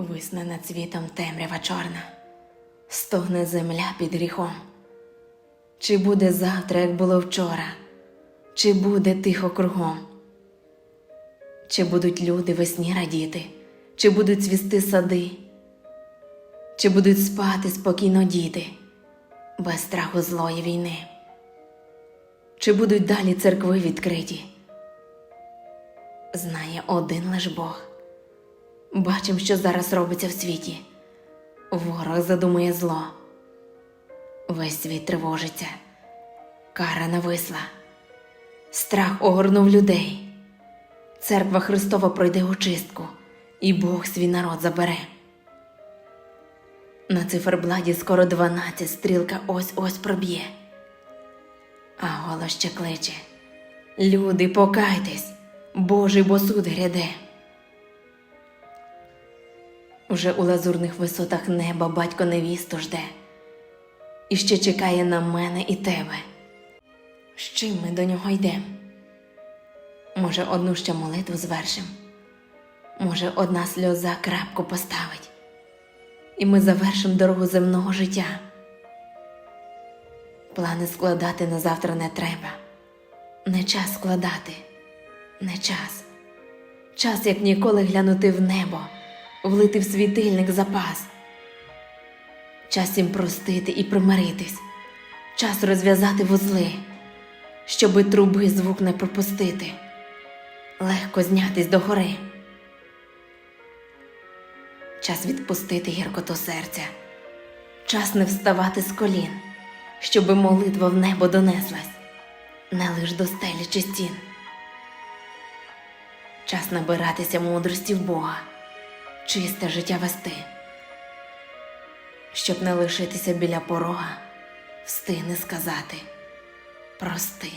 Висне над світом темрява чорна, стогне земля під гріхом. Чи буде завтра, як було вчора, чи буде тихо кругом? Чи будуть люди весні радіти, чи будуть цвісти сади, чи будуть спати спокійно діти, без страху злої війни? Чи будуть далі церкви відкриті? Знає один лиш Бог. Бачим, що зараз робиться в світі. Ворог задумує зло. Весь світ тривожиться, кара нависла, страх огорнув людей. Церква Христова пройде очистку, і Бог свій народ забере. На цифербладі скоро дванадцять стрілка ось ось проб'є. А голос ще кличе: Люди, покайтесь, Божий бо суд гряде. Уже у лазурних висотах неба батько невісту жде, і ще чекає на мене і тебе. З чим ми до нього йдем? Може, одну ще молитву звершим, може, одна сльоза крапку поставить, і ми завершим дорогу земного життя. Плани складати на завтра не треба, не час складати, не час. Час, як ніколи глянути в небо, влити в світильник запас. Час їм простити і примиритись, час розв'язати вузли, щоби труби звук не пропустити, легко знятись до гори. Час відпустити гіркоту серця, час не вставати з колін, щоби молитва в небо донеслась, не лиш до стелі чи стін. Час набиратися мудрості в Бога, чисте життя вести, щоб не лишитися біля порога, встигни сказати прости.